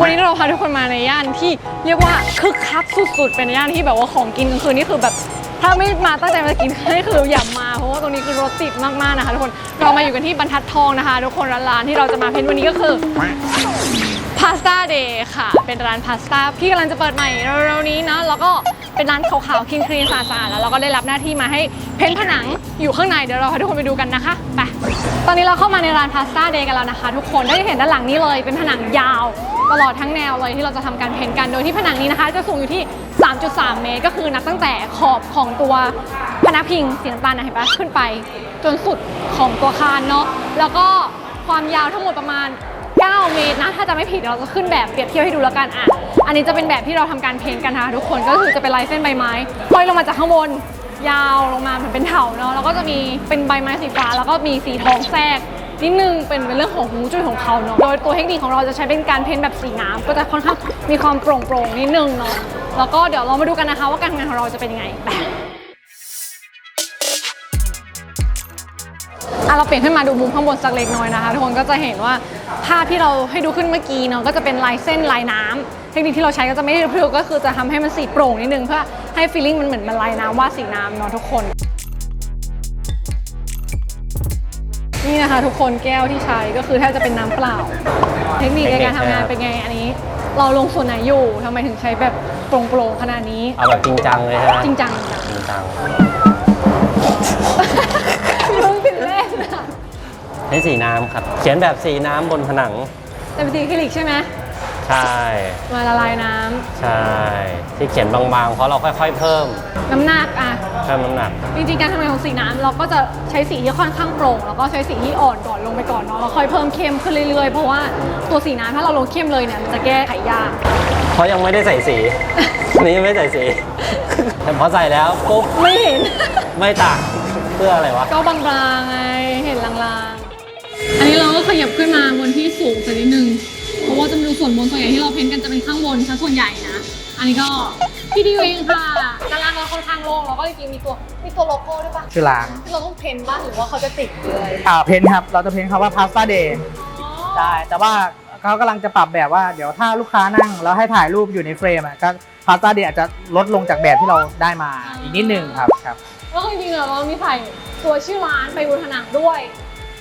วันนี้เราพาทุกคนมาในย่านที่เรียกว่าคึกคักสุดๆ เป็นย่านที่แบบว่าของกินกลางคืนนี่คือแบบถ้าไม่มาตั้งใจมากินนี่คืออย่ามาเพราะว่าตรงนี้คือรถติดมากๆนะคะทุกคนเรามาอยู่กันที่บรรทัดทองนะคะ ทุกคนร้านที่เราจะมาเพ้นวันนี้ก็คือพาสต้าเดย์ค่ะ เป็นร้านพาสต้าพี่กำลังจะเปิดใหม่เร็วๆนี้นะแล้วก็เป็นร้านขาวๆคลีนคลีนสะอาดๆแล้วเราก็ได้รับหน้าที่มาให้เพ้นผนังอยู่ข้างในเดี๋ยวเราพาทุกคนไปดูกันนะคะไปตอนนี้เราเข้ามาในร้านพาสต้าเดย์กันแล้วนะคะ ทุกคนได้เห็นด้านหลังนี้เลยเป็นผนังยาว ตลอดทั้งแนวเลยที่เราจะทำการเพ้นกัน โดยที่ผนังนี้นะคะ จะสูงอยู่ที่ 3.3 เมตร ก็คือนับตั้งแต่ขอบของตัวพนักพิงสีน้ำตาลนะเห็นปะขึ้นไป จนสุดของตัวคานเนาะแล้วก็ความยาวทั้งหมดประมาณ 9 เมตรนะ ถ้าจะไม่ผิดเราจะขึ้นแบบเปรียบเทียบให้ดูแล้วกันอะอันนี้จะเป็นแบบที่เราทำการเพ้นกันนะคะทุกคนก็คือจะเป็นลายเส้นใบไม้ห้อยลงมาจากข้างบนยาวลงมาเหมือนเป็นเถาเนาะแล้วก็จะมีเป็นใบไม้สีฟ้าแล้วก็มีสีทองแทรก นิดนึงเป็นเป็นเรื่องของหูจุ้ยของเขาเนาะโดยตัวเทคนิคของเราจะใช้เป็นการเพ้นแบบสีน้ำก็จะค่อนข้างมีความโปร่งโปร่งๆนิดนึงเนาะแล้วก็เดี๋ยวเรามาดูกันนะคะว่าการทำงานของเราจะเป็นยังไงไปอะเราเปลี่ยนขึ้นมาดูมุมข้างบนสักเล็กน้อยนะคะทุกคนก็จะเห็นว่าภาพที่เราให้ดูขึ้นเมื่อกี้เนาะก็จะเป็นลายเส้นลายน้ำเทคนิคที่เราใช้ก็จะไม่ได้เพริ้วก็คือจะทำให้มันสีโปร่งนิดนึงเพื่อให้ฟีลลิ่งมันเหมือนมันลายน้ำวาดสีน้ำเนาะทุกคน นี่นะคะ ทุกคนแก้วที่ใช้ก็คือแทบจะเป็นน้ำเปล่า เทคนิคในการทำงานเป็นไงอันนี้ เราลงส่วนไหนอยู่ทำไมถึงใช้แบบโปร่งๆขนาดนี้ เอาแบบจริงจังเลยใช่ไหมจริงจังจริงจังเรื่องติดเล่นอะใช้สีน้ำครับ เขียนแบบสีน้ำบนผนัง แต่เป็นสีอะคริลิกใช่ไหม ใช่ มาละลายน้ำใช่ ที่เขียนบางๆ เพราะเราค่อยๆ เพิ่ม น้ำหนักอะ เพิ่มน้ำหนัก จริงๆ การทำงานของสีน้ำเราก็จะใช้สีที่ค่อนข้างโปร่ง แล้วก็ใช้สีที่อ่อนก่อนลงไปก่อนเนาะแล้วค่อยเพิ่มเข้มขึ้นเรื่อยๆ เพราะว่าตัวสีน้ำถ้าเราลงเข้มเลยเนี่ยมันจะแก้ไขยาก เพราะยังไม่ได้ใส่สีอันนี้ยังไม่ใส่สี แต่พอใส่แล้วปุ๊บไม่เห็น ไม่ต่างเพื่ออะไรวะ ก็บางๆไงเห็นลางๆ อันนี้เราก็ขยับขึ้นมา ส่วนบนส่วนใหญ่ที่เราเพ้นท์กันจะเป็นข้างบนซะส่วนใหญ่นะ อันนี้ก็พี่ดีเองค่ะด้านล่างเราค่อนข้างโล่งแล้วก็จริงๆมีตัวมีตัวโลโก้ด้วยปะชื่อร้านที่เราต้องเพ้นท์บ้างหรือว่าเขาจะติดเลยอ่าเพนครับ เราจะเพนคำว่า pasta day ใช่แต่ว่าเขากำลังจะปรับแบบว่าเดี๋ยวถ้าลูกค้านั่งแล้วให้ถ่ายรูปอยู่ในเฟรมอะก็ pasta day อาจจะลดลงจากแบบที่เราได้มาอีกนิดนึงครับครับแล้วจริงๆอะเรามีใส่ตัวชื่อร้านไปบนผนังด้วย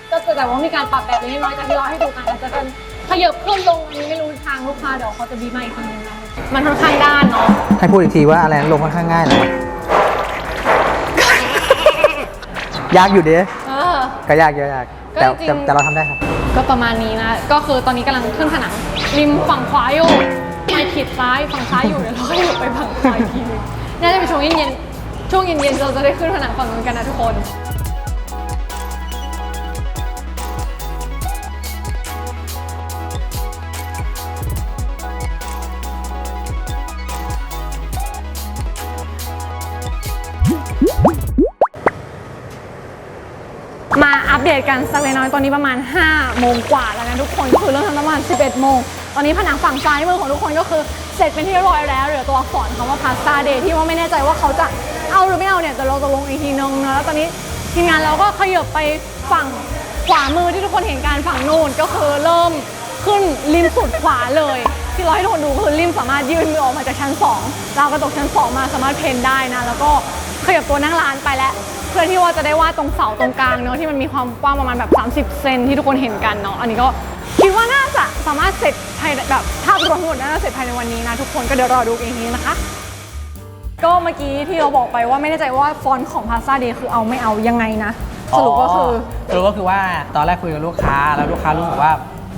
ก็แต่ว่ามีการปรับแบบนี้น้อยจากที่เราให้ดูกันอาจจะเป็น ขยับขึ้นลงอันนี้ไม่รู้ทางลูกค้าเดี๋ยวเขาจะบีบมาอีกทีนึงนะมันค่อนข้างด้านเนาะให้พูดอีกทีว่าอะไรนะลงค่อนข้างง่ายเลยยากอยู่ดิเออ ก็ยากเยอะยากแต่ก็จริง แต่แต่เราทำได้ครับ ก็ประมาณนี้นะ ก็คือตอนนี้กำลังขึ้นผนัง ริมฝั่งขวาอยู่ไม่ขีดซ้ายฝั่งซ้ายอยู่เดี๋ยวเราก็อยู่ไปฝั่งขวาอีกทีนึงน่าจะเป็นช่วงเย็นๆช่วงเย็นๆเราจะได้ขึ้นผนังฝั่งนู้นกันนะทุกคน มาอัปเดตกันสักเล็กน้อยตอนนี้ประมาณ 5 โมงกว่าแล้วนะทุกคนคือเริ่มทำประมาณ 11 โมง ตอนนี้ผนังฝั่งซ้ายมือของทุกคนก็คือเสร็จเป็นที่เรียบร้อยแล้วเหลือตัวอักษรคำว่าพาสต้าเดย์ที่ว่าไม่แน่ใจว่าเขาจะเอาหรือไม่เอาเนี่ยแต่เราจะลงอีกทีนึงนะแล้วตอนนี้ทีมงานเราก็ขยับไปฝั่งขวามือที่ทุกคนเห็นการฝั่งนู้นก็คือเริ่มขึ้นริมสุดขวาเลย ที่เราให้ทุกคนดูคือริมสามารถยื่นมือออกมาจากชั้น 2 เรากระจกชั้น 2 มาสามารถเพ้นได้นะแล้วก็ ขยับตัวนั่งร้านไปแล้ว เพื่อที่ว่าจะได้วาดตรงเสาตรงกลางเนอะที่มันมีความกว้างประมาณแบบ 30 เซนที่ทุกคนเห็นกันเนาะอันนี้ก็คิดว่าน่าจะสามารถเสร็จภายในแบบภาพรวมทั้งหมดน่าจะเสร็จภายในวันนี้นะทุกคนก็เดี๋ยวรอดูอีกทีนะคะก็เมื่อกี้ที่เราบอกไปว่าไม่แน่ใจว่าฟอนต์ของพาสต้าเดย์คือเอาไม่เอายังไงนะสรุปก็คือสรุปก็คือว่าตอนแรกคุยกับลูกค้าแล้วลูกค้ารู้สึกว่า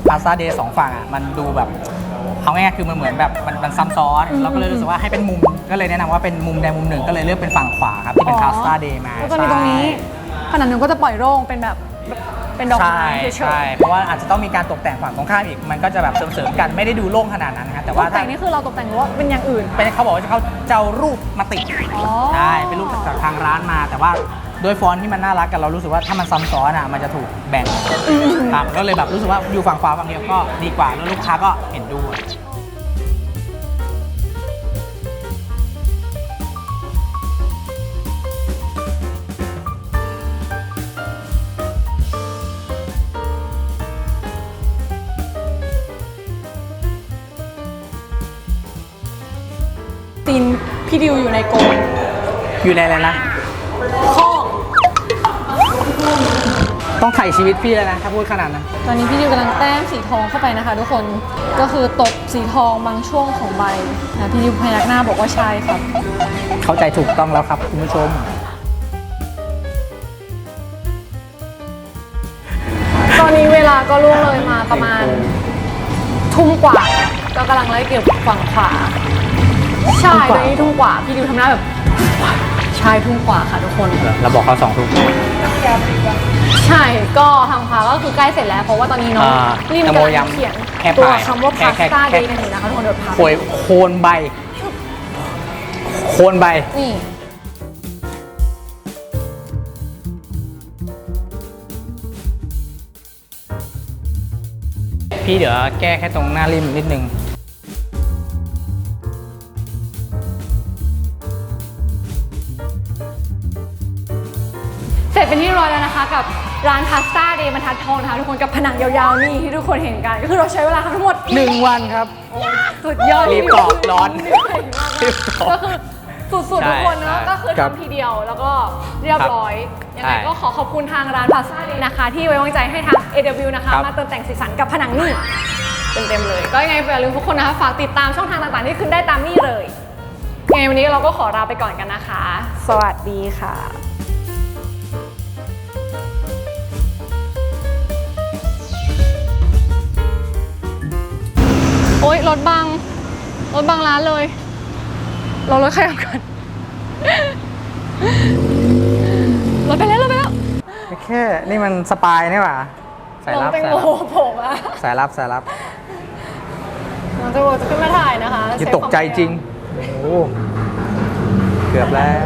พาสต้าเดย์สองฝั่งอะมันดูแบบ เอาง่ายๆคือมันเหมือนแบบมันมันซ้ำซ้อนอืมเราก็เลยรู้สึกว่าให้เป็นมุมก็เลยแนะนำว่าเป็นมุมใดมุมหนึ่งก็เลยเลือกเป็นฝั่งขวาครับที่เป็นพาสต้าเดย์มาแล้วตอนนี้ตรงนี้ผนังหนึ่งก็จะปล่อยโล่งเป็นแบบเป็นดอกใช่ไม้เฉใช่ยเพราะว่าอาจจะต้องมีการตกแต่งฝั่งตรงข้ามอีกมันก็จะแบบเสริมๆกันไม่ได้ดูโล่งขนาดนั้นนะครับแต่ๆว่าตกถ้าแต่งนี่คือเราตกแต่งหรือว่าเป็นอย่างอื่น เป็นเขาบอกว่าจะเขาจะเอารูปมาติด อ๋อ ใช่เป็นรูปจากทางร้านมา แต่ว่าโดยฟอนต์ที่มันน่ารักกันเรารู้สึกว่าถ้ามันซ้ำซ้อนอะมันจะถูกแบ่ง ตามก็เลยแบบรู้สึกว่าอยู่ฝั่งขวาฝั่งเดียวก็ดีกว่าแล้วลูกค้าก็เห็นด้วย ซีนพี่ดิวอยู่ในกรงอยู่ในอะไรนะ ต้องไถ่ชีวิตพี่แล้วนะ ถ้าพูดขนาดนั้น ตอนนี้พี่ดิวกำลังแต้มสีทองเข้าไปนะคะ ทุกคน ก็คือตบสีทองบางช่วงของใบนะพี่ดิวพยักหน้าบอกว่าใช่ครับ เข้าใจถูกต้องแล้วครับคุณผู้ชม ตอนนี้เวลาก็ล่วงเลยมาประมาณ ทุ่มกว่า ก็กำลังไล่เก็บฝั่งขวา ใช่ทุ่มกตอว่านนี้ทุ่มกว่า พี่ดิวทำหน้าแบบ ใช่ทุ่มกว่าค่ะทุกคน เราบอกเขาสองทุ่ม ใช่ก็ทางขวาก็คือใกล้เสร็จแล้วเพราะว่าตอนนี้น้องอ่าลินนกำโมลังยังเขียนแค่ตัวปลายคำว่าแค่พาสแค่ต้าแค่ เดย์นั่นเองนะคะทุกคนเดี๋ยวพาโคยโคนใบ โคนใบ นี่ พี่เดี๋ยวแก้แค่ตรงหน้าริมนิดนึง ร็จเป็นที่เรียบร้อยแล้วนะคะ กับร้านพาสต้าเดย์บรรทัดทองนะคะทุกคนกับผนังยาวๆนี่ที่ทุกคนเห็นกัน ก็คือเราใช้เวลาทั้งหมด หนึ่งวันครับ สุดยอดรีบตอบร้อนเหนื่อยมากรีบตอบก็คือสุดๆทุกคนเนาะใช่ก็คือครับ ทำทีเดียวแล้วก็เรียบร้อยยังไงใช่ก็ขอขอบคุณทางร้านพาสต้าเลยนะคะ ที่ไว้วางใจให้ทาง AW นะคะ ครับ มาเติมแต่งสีสันกับผนังนี่เต็มๆเลย ก็ยังไงอย่าลืมทุกคนนะคะ ฝากติดตามช่องทางต่างๆ ที่ขึ้นได้ตามนี่เลยยังไงวันนี้เราก็ขอลาไปก่อนกันนะคะ สวัสดีค่ะ ยรถบัง รถบังร้านเลยเรารถขยับกันรถไปแล้วรถไปแล้วแค่นี่มันสปายนี่หว่าสายน้องลับแตงสายโมลับโผล่มาสายลับสายลับน้องแตงโมจะขึ้นมาถ่ายนะคะอย่าตกใจจริง โอ้โหเกือบแล้ว